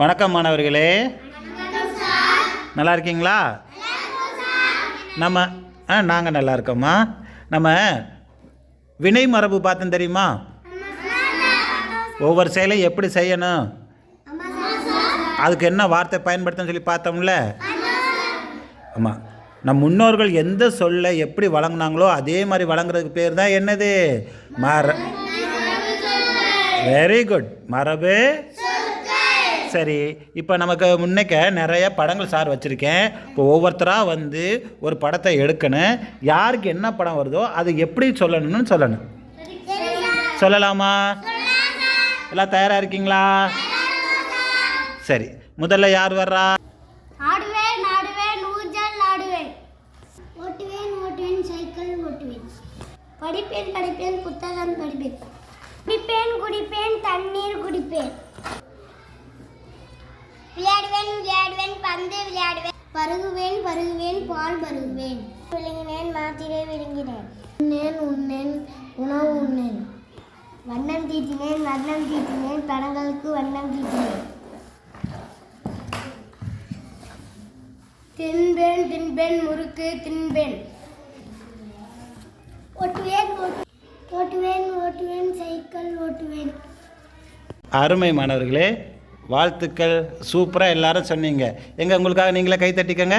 வணக்கம் மாணவர்களே. நல்லா இருக்கீங்களா? நம்ம ஆ நாங்கள் நல்லா இருக்கோம்மா. நம்ம வினை மரபு பார்த்தோம் தெரியுமா? ஒவ்வொரு செயலையும் எப்படி செய்யணும்? அதுக்கு என்ன வார்த்தை பயன்படுத்தணும்னு சொல்லி பார்த்தோம்ல? ஆமாம் நம் முன்னோர்கள் எந்த சொல்லை எப்படி வழங்குனாங்களோ அதே மாதிரி வழங்குறதுக்கு பேர் தான் என்னது? மர வெரி குட் மரபு சரி இப்போ நமக்கு முன்னக்க நிறைய படங்கள் சார் வச்சுருக்கேன். இப்போ ஒவ்வொருத்தராக வந்து ஒரு படத்தை எடுக்கணும். யாருக்கு என்ன படம் வருதோ அது எப்படி சொல்லணும்னு சொல்லணும். சொல்லலாமா? எல்லாம் தயாராக இருக்கீங்களா? சரி முதல்ல யார் வர்றா? படிப்பேன் படிப்பேன் புத்தகம் படிப்பேன். குடிப்பேன் குடிப்பேன் தண்ணீர் குடிப்பேன். விளையாடுவேன் விளையாடுவேன் பந்து விளையாடுவேன். பருகுவேன் பருகுவேன் பால் பருகுவேன். விழுங்கினேன் மாத்திரை விழுங்கினேன். உண்ணேன் உண்ணேன் உணவு உண்ணேன். வண்ணம் தீட்டினேன் வண்ணம் தீட்டினேன். படங்களுக்கு வண்ணம் தீட்டினேன். தின்பேன் தின்பேன் முறுக்கு தின்பேன். ஓட்டுவேன் ஓட்டுவேன் ஓட்டுவேன் சைக்கிள் ஓட்டுவேன். அருமை மாணவர்களே வாழ்த்துக்கள். சூப்பராக எல்லாரும் சொன்னீங்க. எங்கே உங்களுக்காக நீங்களே கை தட்டிக்கங்க.